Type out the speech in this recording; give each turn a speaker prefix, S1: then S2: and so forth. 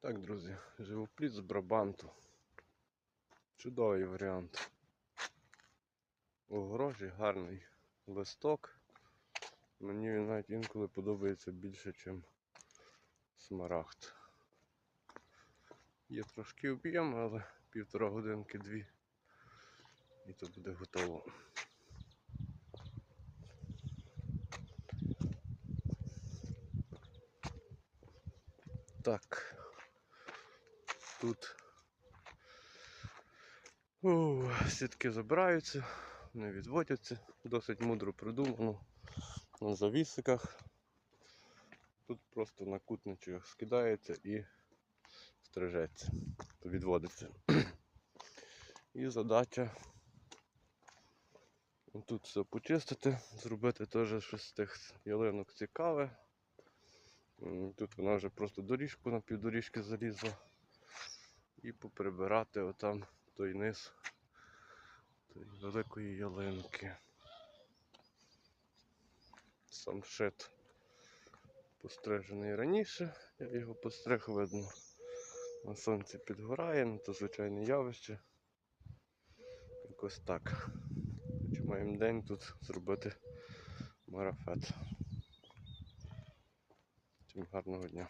S1: Так, друзі, живопліт з Брабанту. Чудовий варіант. Огорожі, гарний листок. Мені він навіть інколи подобається більше, ніж смарагд. Є трошки об'єм, але півтора годинки дві. І то буде готово. Так. Тут сітки забираються, не відводяться, досить мудро придумано на завісиках. Тут просто на кутничок скидається і стрижеться, відводиться. І задача тут все почистити, зробити теж щось з тих ялинок цікаве. Тут вона вже просто доріжку на півдоріжки залізла. І поприбирати отам той низ тої великої ялинки. Сам шит пострижений раніше, я його постриг видно. На сонці підгорає, ну то звичайне явище. Якось так. Хоч маємо день тут зробити марафет. Всім гарного дня.